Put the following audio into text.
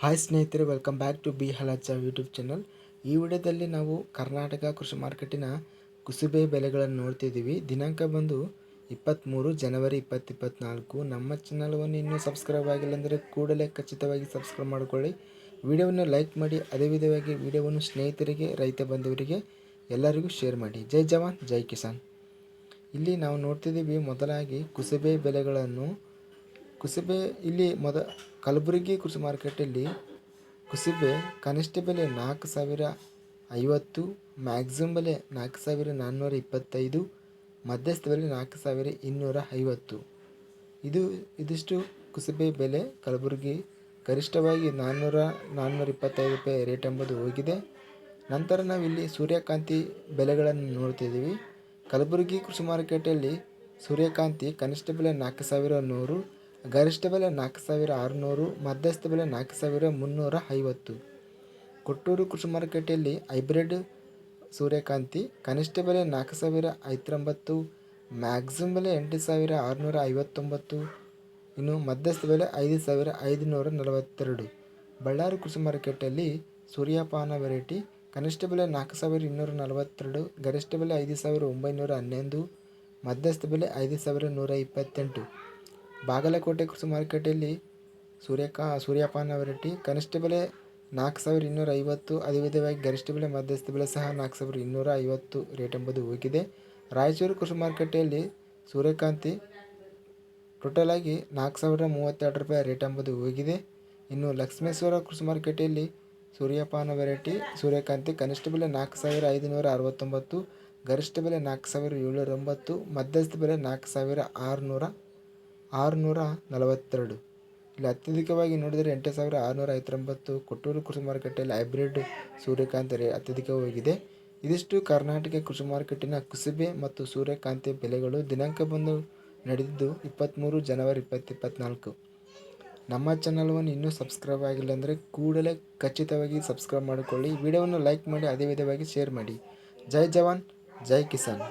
Hi ಸ್ನೇಹಿತರೆ welcome back to B ಹಲಚ YouTube channel ಈ ವಿಡಿಯೋದಲ್ಲಿ ನಾವು ಕರ್ನಾಟಕ ಕೃಷಿ ಮಾರ್ಕೆಟಿನ ಕುಸುಬೆ ಬೆಲೆಗಳನ್ನು ನೋಡ್ತಿದ್ದೀವಿ. ದಿನಾಂಕ ಬಂದು ಇಪ್ಪತ್ತ್ಮೂರು ಜನವರಿ ಇಪ್ಪತ್ತು ಇಪ್ಪತ್ತ್ನಾಲ್ಕು ನಮ್ಮ ಚಾನಲ್ವನ್ನು ಇನ್ನೂ ಸಬ್ಸ್ಕ್ರೈಬ್ ಆಗಿಲ್ಲ ಅಂದರೆ ಕೂಡಲೇ ಖಚಿತವಾಗಿ ಸಬ್ಸ್ಕ್ರೈಬ್ ಮಾಡಿಕೊಳ್ಳಿ. ವಿಡಿಯೋವನ್ನು ಲೈಕ್ ಮಾಡಿ, ಅದೇ ವಿಧವಾಗಿ ವಿಡಿಯೋವನ್ನು ಸ್ನೇಹಿತರಿಗೆ, ರೈತ ಬಂಧುವರಿಗೆ ಎಲ್ಲರಿಗೂ ಶೇರ್ ಮಾಡಿ. ಜೈ ಜವಾನ್, ಜೈ ಕಿಸಾನ್. ಇಲ್ಲಿ ನಾವು ನೋಡ್ತಿದ್ದೀವಿ ಮೊದಲಾಗಿ ಕುಸುಬೆ ಬೆಲೆಗಳನ್ನು ಕುಸುಬೆ ಇಲ್ಲಿ ಮೊದ ಕಲಬುರಗಿ ಕೃಷಿ ಮಾರ್ಕೆಟಲ್ಲಿ ಕುಸುಬೆ ಕನಿಷ್ಠ ಬೆಲೆ ನಾಲ್ಕು ಸಾವಿರ ಐವತ್ತು ಮ್ಯಾಕ್ಸಿಮಮ್ ಬೆಲೆ ನಾಲ್ಕು ಸಾವಿರ ನಾನ್ನೂರ ಇಪ್ಪತ್ತೈದು, ಮಧ್ಯಸ್ಥ ಬೆಲೆ ನಾಲ್ಕು ಸಾವಿರ ಇನ್ನೂರ ಐವತ್ತು. ಇದು ಇದಿಷ್ಟು ಕುಸುಬೆ ಬೆಲೆ ಕಲಬುರಗಿ ಗರಿಷ್ಠವಾಗಿ ನಾನ್ನೂರ ನಾನ್ನೂರ ಇಪ್ಪತ್ತೈದು ರೂಪಾಯಿ ರೇಟ್ ಎಂಬುದು ಹೋಗಿದೆ. ನಂತರ ನಾವಿಲ್ಲಿ ಸೂರ್ಯಕಾಂತಿ ಬೆಲೆಗಳನ್ನು ನೋಡ್ತಿದ್ದೀವಿ. ಕಲಬುರಗಿ ಕೃಷಿ ಮಾರುಕಟ್ಟೆಯಲ್ಲಿ ಸೂರ್ಯಕಾಂತಿ ಕನಿಷ್ಠ ಬೆಲೆ ನಾಲ್ಕು ಸಾವಿರ ನೂರು ಗರಿಷ್ಠ ಬೆಲೆ ನಾಲ್ಕು ಸಾವಿರ ಆರುನೂರು ಮಧ್ಯಸ್ಥ ಬೆಲೆ ನಾಲ್ಕು ಸಾವಿರ ಮುನ್ನೂರ ಐವತ್ತು. ಕೊಟ್ಟೂರು ಕೃಷಿ ಮಾರುಕಟ್ಟೆಯಲ್ಲಿ ಹೈಬ್ರಿಡ್ ಸೂರ್ಯಕಾಂತಿ ಕನಿಷ್ಠ ಬೆಲೆ ನಾಲ್ಕು ಸಾವಿರ ಐತ್ರೊಂಬತ್ತು ಮ್ಯಾಕ್ಸಿಮಮ್ ಬೆಲೆ ಎಂಟು ಸಾವಿರ ಆರುನೂರ ಐವತ್ತೊಂಬತ್ತು, ಇನ್ನು ಮಧ್ಯಸ್ಥ ಬೆಲೆ ಐದು ಸಾವಿರ ಐದುನೂರ ನಲವತ್ತೆರಡು. ಬಳ್ಳಾರಿ ಕೃಷಿ ಮಾರುಕಟ್ಟೆಯಲ್ಲಿ ಸೂರ್ಯಪಾನ ವೆರೈಟಿ ಕನಿಷ್ಠ ಬೆಲೆ ನಾಲ್ಕು ಸಾವಿರ ಇನ್ನೂರ ನಲವತ್ತೆರಡು ಗರಿಷ್ಠ ಬೆಲೆ ಐದು ಸಾವಿರ ಒಂಬೈನೂರ ಹನ್ನೊಂದು ಮಧ್ಯಸ್ಥ ಬೆಲೆ ಐದು ಸಾವಿರ ನೂರ ಇಪ್ಪತ್ತೆಂಟು. ಬಾಗಲಕೋಟೆ ಕೃಷಿ ಮಾರುಕಟ್ಟೆಯಲ್ಲಿ ಸೂರ್ಯಕಾ ಸೂರ್ಯಪಾನ ವೆರೈಟಿ ಕನಿಷ್ಠ ಬೆಲೆ ನಾಲ್ಕು ಸಾವಿರ ಇನ್ನೂರ ಐವತ್ತು ಅದೇ ವಿಧವಾಗಿ ಗರಿಷ್ಠ ಬೆಲೆ ಮಧ್ಯಸ್ಥ ಬೆಲೆ ಸಹ ನಾಲ್ಕು ಸಾವಿರ ಇನ್ನೂರ ಐವತ್ತು ರೇಟ್ ಎಂಬುದು ಹೋಗಿದೆ ರಾಯಚೂರು ಕೃಷಿ ಮಾರುಕಟ್ಟೆಯಲ್ಲಿ ಸೂರ್ಯಕಾಂತಿ ಟೋಟಲ್ ಆಗಿ ನಾಲ್ಕು ಸಾವಿರ ಮೂವತ್ತೆರಡು ರೂಪಾಯಿ ರೇಟ್ ಎಂಬುದು ಹೋಗಿದೆ ಇನ್ನು ಲಕ್ಷ್ಮೇಶ್ವರ ಕೃಷಿ ಮಾರುಕಟ್ಟೆಯಲ್ಲಿ ಸೂರ್ಯಪಾನ ವೆರೈಟಿ ಸೂರ್ಯಕಾಂತಿ ಕನಿಷ್ಠ ಬೆಲೆ ನಾಲ್ಕು ಸಾವಿರ ಐದುನೂರ ಅರವತ್ತೊಂಬತ್ತು, ಗರಿಷ್ಠ ಬೆಲೆ ನಾಲ್ಕು ಸಾವಿರ ಏಳ್ನೂರ ಒಂಬತ್ತು ಮಧ್ಯಸ್ಥ ಬೆಲೆ ನಾಲ್ಕು ಸಾವಿರ ಆರುನೂರ ಆರುನೂರ ನಲವತ್ತೆರಡು ಇಲ್ಲಿ ಅತ್ಯಧಿಕವಾಗಿ ನೋಡಿದರೆ ಎಂಟು ಸಾವಿರ ಆರುನೂರ ಐವತ್ತೊಂಬತ್ತು ಕೊಟ್ಟೂರು ಕೃಷಿ ಮಾರುಕಟ್ಟೆಯಲ್ಲಿ ಹೈಬ್ರಿಡ್ ಸೂರ್ಯಕಾಂತಿ ರೇ ಅತ್ಯಧಿಕವಾಗಿದೆ. ಇದಿಷ್ಟು ಕರ್ನಾಟಕ ಕೃಷಿ ಮಾರುಕಟ್ಟೆನ ಕುಸುಬೆ ಮತ್ತು ಸೂರ್ಯಕಾಂತಿ ಬೆಲೆಗಳು ದಿನಾಂಕ ಬಂದು ನಡೆದಿದ್ದು ಇಪ್ಪತ್ತ್ಮೂರು ಜನವರಿ ಇಪ್ಪತ್ತು ಇಪ್ಪತ್ತ್ನಾಲ್ಕು ನಮ್ಮ ಚಾನಲ್ವನ್ನು ಇನ್ನೂ ಸಬ್ಸ್ಕ್ರೈಬ್ ಆಗಿಲ್ಲ ಅಂದರೆ ಕೂಡಲೇ ಖಚಿತವಾಗಿ ಸಬ್ಸ್ಕ್ರೈಬ್ ಮಾಡಿಕೊಳ್ಳಿ. ವಿಡಿಯೋವನ್ನು ಲೈಕ್ ಮಾಡಿ ಅದೇ ವಿಧವಾಗಿ ಶೇರ್ ಮಾಡಿ. ಜೈ ಜವಾನ್, ಜೈ ಕಿಸಾನ್.